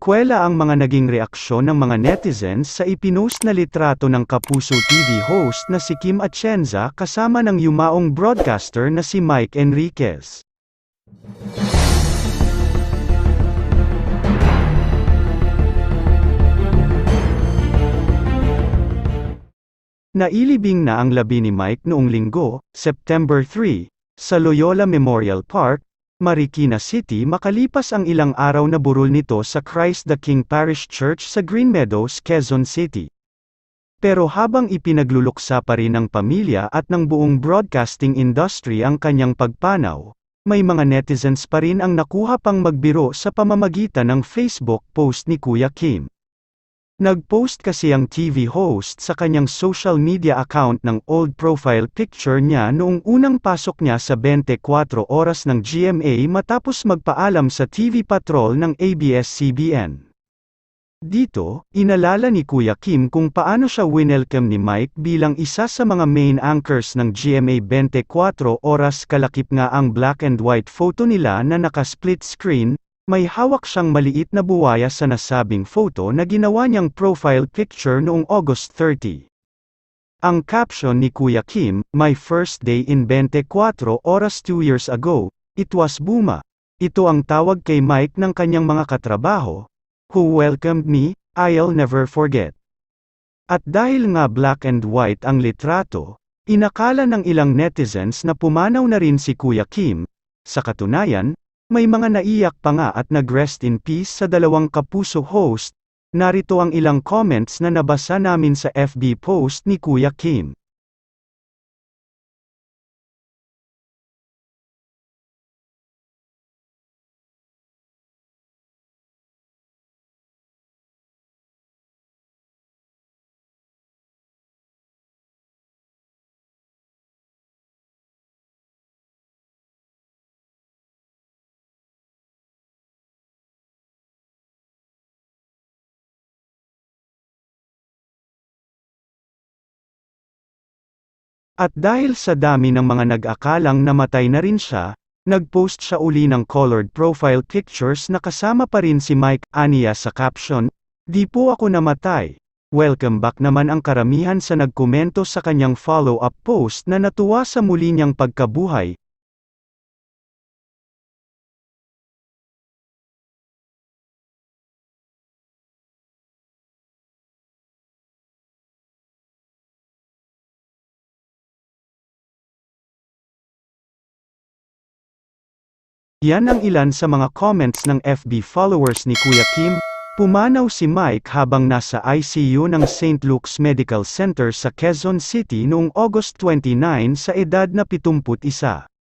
Kwela ang mga naging reaksyon ng mga netizens sa ipinost na litrato ng Kapuso TV host na si Kim Atienza kasama ng yumaong broadcaster na si Mike Enriquez. Nailibing na ang labi ni Mike noong linggo, September 3, sa Loyola Memorial Park, Marikina City makalipas ang ilang araw na burol nito sa Christ the King Parish Church sa Green Meadows, Quezon City. Pero habang ipinagluluksa pa rin ng pamilya at ng buong broadcasting industry ang kanyang pagpanaw, may mga netizens pa rin ang nakuha pang magbiro sa pamamagitan ng Facebook post ni Kuya Kim. Nag-post kasi ang TV host sa kanyang social media account ng old profile picture niya noong unang pasok niya sa 24 oras ng GMA matapos magpaalam sa TV Patrol ng ABS-CBN. Dito, inalala ni Kuya Kim kung paano siya winelcome ni Mike bilang isa sa mga main anchors ng GMA 24 oras kalakip nga ang black and white photo nila na naka-split screen, may hawak siyang maliit na buwaya sa nasabing photo na ginawa niyang profile picture noong August 30. Ang caption ni Kuya Kim, My first day in 24 oras 2 years ago, it was Buma. Ito ang tawag kay Mike ng kanyang mga katrabaho, who welcomed me, I'll never forget. At dahil nga black and white ang litrato, inakala ng ilang netizens na pumanaw na rin si Kuya Kim, sa katunayan, may mga naiyak pa nga at nag-rest in peace sa dalawang kapuso host, narito ang ilang comments na nabasa namin sa FB post ni Kuya Kim. At dahil sa dami ng mga nag-akalang namatay na rin siya, nag-post siya uli ng colored profile pictures na kasama pa rin si Mike Ania sa caption, Di po ako namatay. Welcome back naman ang karamihan sa nagkomento sa kanyang follow-up post na natuwa sa muli niyang pagkabuhay, Yan ang ilan sa mga comments ng FB followers ni Kuya Kim. Pumanaw si Mike habang nasa ICU ng St. Luke's Medical Center sa Quezon City noong August 29 sa edad na 71.